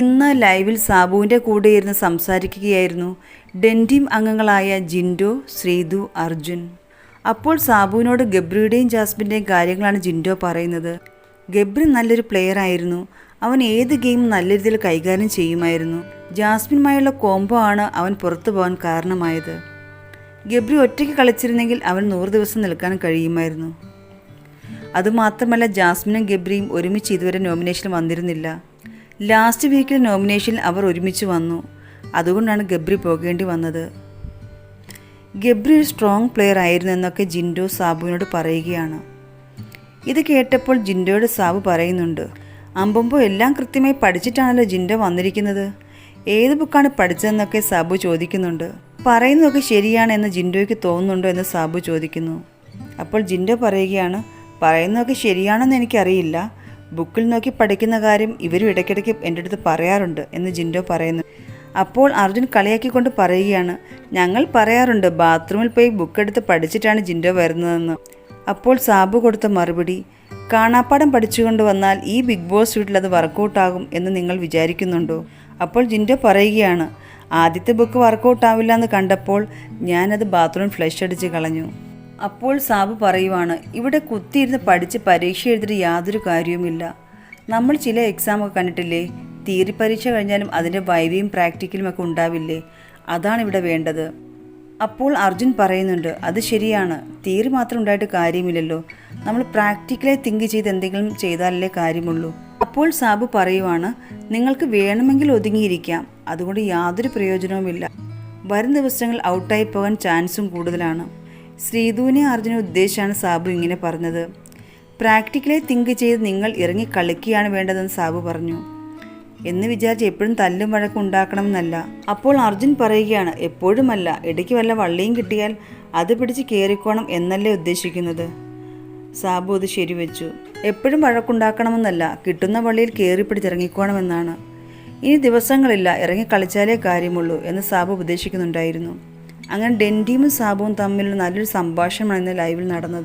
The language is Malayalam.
ഇന്ന് ലൈവിൽ സാബുവിന്റെ കൂടെ ഇരുന്ന് സംസാരിക്കുകയായിരുന്നു ഡെന്റീം അംഗങ്ങളായ ജിൻഡോ ശ്രീതു അർജുൻ. അപ്പോൾ സാബുവിനോട് ഗബ്രിയുടെയും ജാസ്മിന്റെയും കാര്യങ്ങളാണ് ജിൻഡോ പറയുന്നത്. ഗബ്രി നല്ലൊരു പ്ലെയർ ആയിരുന്നു. അവൻ ഏത് ഗെയിം നല്ല രീതിയിൽ കൈകാര്യം ചെയ്യുമായിരുന്നു. ജാസ്മിനുമായുള്ള കോംബോ ആണ് അവൻ പുറത്തു പോകാൻ കാരണമായത്. ഗബ്രി ഒറ്റയ്ക്ക് കളിച്ചിരുന്നെങ്കിൽ അവൻ നൂറ് ദിവസം നിൽക്കാൻ കഴിയുമായിരുന്നു. അതുമാത്രമല്ല ജാസ്മിനും ഗബ്രിയും ഒരുമിച്ച് ഇതുവരെ നോമിനേഷൻ വന്നിരുന്നില്ല. ലാസ്റ്റ് വീക്കിൽ നോമിനേഷനിൽ അവർ ഒരുമിച്ച് വന്നു. അതുകൊണ്ടാണ് ഗബ്രി പോകേണ്ടി വന്നത്. ഗബ്രി ഒരു സ്ട്രോങ് പ്ലെയർ ആയിരുന്നു എന്നൊക്കെ ജിൻഡോ സാബുവിനോട് പറയുകയാണ്. ഇത് കേട്ടപ്പോൾ ജിൻഡോയുടെ സാബു പറയുന്നുണ്ട് അമ്പുമ്പോൾ എല്ലാം കൃത്യമായി പഠിച്ചിട്ടാണല്ലോ ജിൻഡോ വന്നിരിക്കുന്നത്. ഏത് ബുക്കാണ് പഠിച്ചതെന്നൊക്കെ സാബു ചോദിക്കുന്നുണ്ട്. പറയുന്നതൊക്കെ ശരിയാണ് എന്ന് ജിൻഡോയ്ക്ക് തോന്നുന്നുണ്ടോ എന്ന് സാബു ചോദിക്കുന്നു. അപ്പോൾ ജിൻഡോ പറയുകയാണ് പറയുന്നതൊക്കെ ശരിയാണെന്ന് എനിക്കറിയില്ല. ബുക്കിൽ നോക്കി പഠിക്കുന്ന കാര്യം ഇവരും ഇടയ്ക്കിടയ്ക്ക് എന്റെ അടുത്ത് പറയാറുണ്ട് എന്ന് ജിൻഡോ പറയുന്നു. അപ്പോൾ അർജുൻ കളിയാക്കിക്കൊണ്ട് പറയുകയാണ് ഞങ്ങൾ പറയാറുണ്ട് ബാത്റൂമിൽ പോയി ബുക്ക് എടുത്ത് പഠിച്ചിട്ടാണ് ജിൻഡോ വരുന്നതെന്ന്. അപ്പോൾ സാബു കൊടുത്ത മറുപടി കാണാപ്പാടം പഠിച്ചുകൊണ്ട് വന്നാൽ ഈ ബിഗ് ബോസ് വീട്ടിൽ അത് വർക്കൗട്ടാകും എന്ന് നിങ്ങൾ വിചാരിക്കുന്നുണ്ടോ? അപ്പോൾ ജിൻഡോ പറയുകയാണ് ആദ്യത്തെ ബുക്ക് വർക്കൗട്ട് ആവില്ല എന്ന് കണ്ടപ്പോൾ ഞാനത് ബാത്റൂം ഫ്ലഷ് അടിച്ച് കളഞ്ഞു. അപ്പോൾ സാബു പറയുവാണ് ഇവിടെ കുത്തിയിരുന്ന് പഠിച്ച് പരീക്ഷ എഴുതിയിട്ട് യാതൊരു കാര്യവുമില്ല. നമ്മൾ ചില എക്സാമൊക്കെ കണ്ടിട്ടില്ലേ? തിയറി പരീക്ഷ കഴിഞ്ഞാലും അതിന്റെ വൈവിയും പ്രാക്ടിക്കലും ഒക്കെ ഉണ്ടാവില്ലേ? അതാണ് ഇവിടെ വേണ്ടത്. അപ്പോൾ അർജുൻ പറയുന്നുണ്ട് അത് ശരിയാണ്. തിയറി മാത്രം ഉണ്ടായിട്ട് കാര്യമില്ലല്ലോ. നമ്മൾ പ്രാക്ടിക്കലായി തിങ്ക് ചെയ്ത് എന്തെങ്കിലും ചെയ്താലല്ലേ കാര്യമുള്ളൂ. അപ്പോൾ സാബു പറയുവാണ് നിങ്ങൾക്ക് വേണമെങ്കിൽ ഒതുങ്ങിയിരിക്കാം. അതുകൊണ്ട് യാതൊരു പ്രയോജനവുമില്ല. വരും ദിവസങ്ങൾ ഔട്ടായി പോകാൻ ചാൻസും കൂടുതലാണ്. ശ്രീധുവിനെ അർജുനെ ഉദ്ദേശിച്ചാണ് സാബു ഇങ്ങനെ പറഞ്ഞത്. പ്രാക്ടിക്കലായി തിങ്ക് ചെയ്ത് നിങ്ങൾ ഇറങ്ങി കളിക്കുകയാണ് വേണ്ടതെന്ന് സാബു പറഞ്ഞു. എന്ന് വിചാരിച്ച് എപ്പോഴും തല്ലും വഴക്കും ഉണ്ടാക്കണമെന്നല്ല. അപ്പോൾ അർജുൻ പറയുകയാണ് എപ്പോഴുമല്ല ഇടയ്ക്ക് വല്ല വള്ളിയും കിട്ടിയാൽ അത് പിടിച്ച് കയറിക്കോണം എന്നല്ലേ ഉദ്ദേശിക്കുന്നത്. സാബു അത് ശരിവെച്ചു. എപ്പോഴും വഴക്കുണ്ടാക്കണമെന്നല്ല കിട്ടുന്ന വള്ളിയിൽ കയറി പിടിച്ചിറങ്ങിക്കോണമെന്നാണ്. ഇനി ദിവസങ്ങളില്ല ഇറങ്ങി കളിച്ചാലേ കാര്യമുള്ളൂ എന്ന് സാബു ഉപദേശിക്കുന്നുണ്ടായിരുന്നു. അങ്ങനെ ഡെൻഡിയും സാബുവും തമ്മിൽ നല്ലൊരു സംഭാഷണമാണ് ഇന്ന് ലൈവിൽ നടന്നത്.